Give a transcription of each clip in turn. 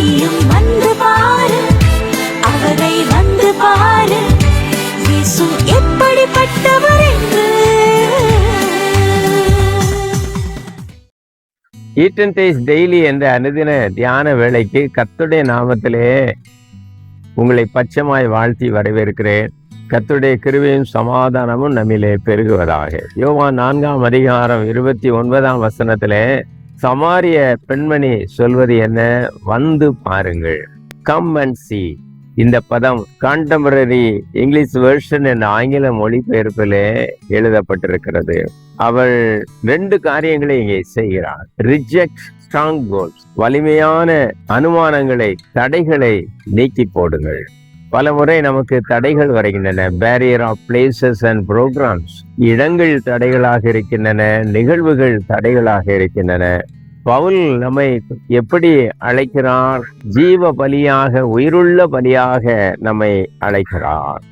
நீயும் வந்து பாரு அவரை வந்து பாரு. இயேசும் எப்படிப்பட்டவர் என்று. ஈட்டன் டேஸ் டெய்லி என்ற அனுதின தியான வேலைக்கு கத்துடைய நாமத்திலே உங்களை பச்சமாய் வாழ்த்தி வரவேற்கிறேன். கத்துடைய கிருவையும் சமாதானமும் நம்மிலே பெருகுவதாக. யோவா நான்காம் அதிகாரம் இருபத்தி ஒன்பதாம் வசனத்திலே சமாரிய பெண்மணி சொல்வது என்ன? வந்து பாருங்கள். கம் அண்ட் சி இந்த பதம் கான்டெம்பரரி இங்கிலீஷ் வெர்ஷன் என்ற ஆங்கில மொழிபெயர்ப்பிலே எழுதப்பட்டிருக்கிறது. அவள் ரெண்டு காரியங்களை இங்கே செய்கிறார் ரிஜெக்ட் ஸ்ட்ராங் கோல்ஸ் வலிமையான அனுமானங்களை தடைகளை நீக்கி போடுங்கள். பல முறை நமக்கு தடைகள் வருகின்றன. Barrier of places and programs இடங்கள் தடைகளாக இருக்கின்றன. நிகழ்வுகள் தடைகளாக இருக்கின்றன. பவுல் நம்மை எப்படி அழைக்கிறார்? ஜீவ பலியாக உயிருள்ள பலியாக நம்மை அழைக்கிறார்.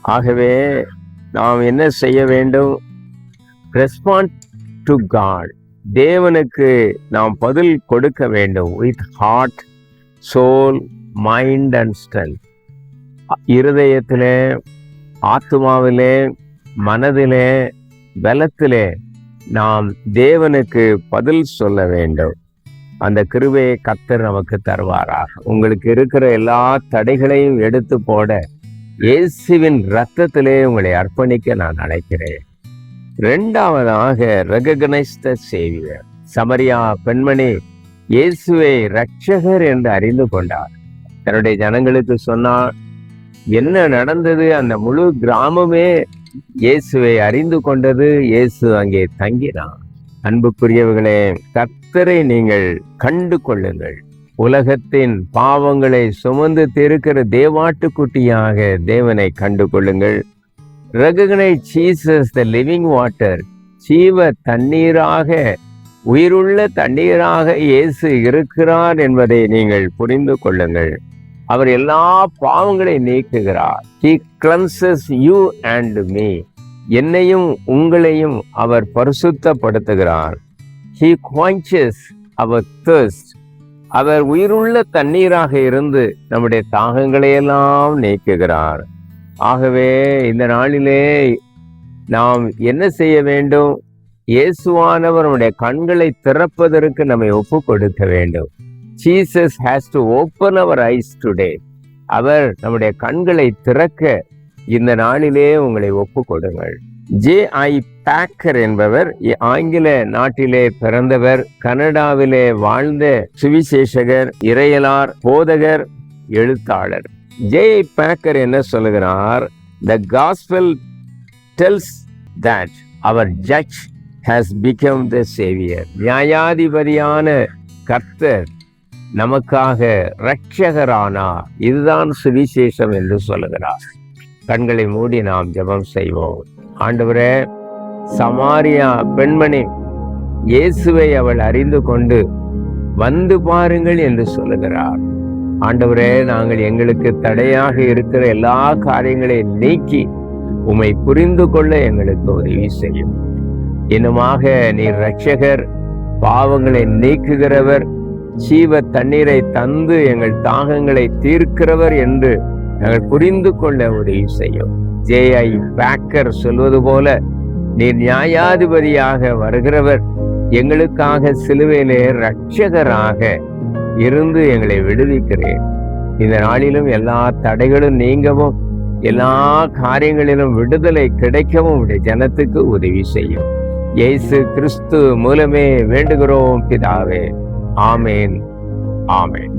ஆகவே நாம் என்ன செய்ய வேண்டும்? ரெஸ்பாண்ட் டு காட் தேவனுக்கு நாம் பதில் கொடுக்க வேண்டும். With heart soul mind and strength இருதயத்திலே ஆத்மாவிலே மனதிலே பலத்திலே நாம் தேவனுக்கு பதில் சொல்ல வேண்டும். அந்த கிருவையை கத்தர் நமக்கு தருவாராக. உங்களுக்கு இருக்கிற எல்லா தடைகளையும் எடுத்து போட இயேசுவின் ரத்தத்திலே உங்களை அர்ப்பணிக்க நான் அழைக்கிறேன். ரெண்டாவதாக ரெகனைஸ் சேவியர் சமரியா பெண்மணி இயேசுவை ரட்சகர் என்று அறிந்து கொண்டார். தன்னுடைய ஜனங்களுக்கு சொன்னார் என்ன நடந்தது? அந்த முழு கிராமமே இயேசுவை அறிந்து கொண்டது இயேசு அங்கே தங்கினான் அன்புக்குரியவர்களே கர்த்தரை நீங்கள் கண்டு கொள்ளுங்கள். உலகத்தின் பாவங்களை சுமந்து திருக்கிற தேவாட்டுக்குட்டியாக தேவனை கண்டு கொள்ளுங்கள். Recognise Jesus the living water ஜீவ தண்ணீராக உயிருள்ள தண்ணீராக இயேசு இருக்கிறார் என்பதை நீங்கள் புரிந்து கொள்ளுங்கள். அவர் எல்லா பாவங்களை நீக்குகிறார். He cleanses you and me என்னையும் உங்களையும் அவர் பரிசுத்தப்படுத்துகிறார். ஹி குவான்ச்சஸ் அவர் தர்ஸ்ட் அவர் உயிருள்ள தண்ணீராக இருந்து நம்முடைய தாகங்களை எல்லாம் நீக்குகிறார். ஆகவே இந்த நாளிலே நாம் என்ன செய்ய வேண்டும்? இயேசுவானவர் நம்முடைய கண்களை திறப்பதற்கு நம்மை ஒப்பு கொடுக்க வேண்டும். ஜீசஸ் ஹேஸ் டு ஓப்பன் அவர் ஐஸ் டுடே அவர் நம்முடைய கண்களை திறக்க இந்த நாளிலே உங்களை ஒப்பு கொடுங்கள் ஜே ஐ பேக்கர் என்பவர் ஆங்கில நாட்டிலே பிறந்தவர் கனடாவிலே வாழ்ந்த சுவிசேஷகர் இறையலார் போதகர் எழுத்தாளர். ஜே ஐ பேக்கர் என்ன சொல்லுகிறார்? The gospel tells that our judge has become the saviour நியாயாதிபதியான கர்த்தர் நமக்காக இரட்சகரானார். இதுதான் சுவிசேஷம் என்று சொல்லுகிறார். கண்களை மூடி நாம் ஜெபம் செய்வோம். ஆண்டவரே சமாரியா பெண்மணி இயேசுவை அவள் அறிந்து கொண்டு வந்து பாருங்கள் என்று சொல்லுகிறார். ஆண்டவரே நாங்கள் எங்களுக்கு தடையாக இருக்கிற எல்லா காரியங்களையும் நீக்கி உம்மை புரிந்து கொள்ள எங்களுக்கு உதவி செய்யும். இன்னுமாக நீர் ரட்சகர் பாவங்களை நீக்குகிறவர் ஜீவ தண்ணீரை தந்து எங்கள் தாகங்களை தீர்க்கிறவர் என்று நாங்கள் புரிந்து கொள்ள உதவி செய்யும் ஜே ஐ பேக்கர் சொல்வது போல நீர் நியாயாதிபதியாக வருகிறவர் எங்களுக்காக சிலுவையிலே ரட்சகராக இருந்து எங்களை விடுவிக்கிறேன் இந்த நாளிலும் எல்லா தடைகளும் நீங்கவும் எல்லா காரியங்களிலும் விடுதலை கிடைக்கவும் உடைய ஜனத்துக்கு உதவி செய்யும். இயேசு கிறிஸ்து மூலமே வேண்டுகிறோம் பிதாவே. ஆமேன் ஆமேன்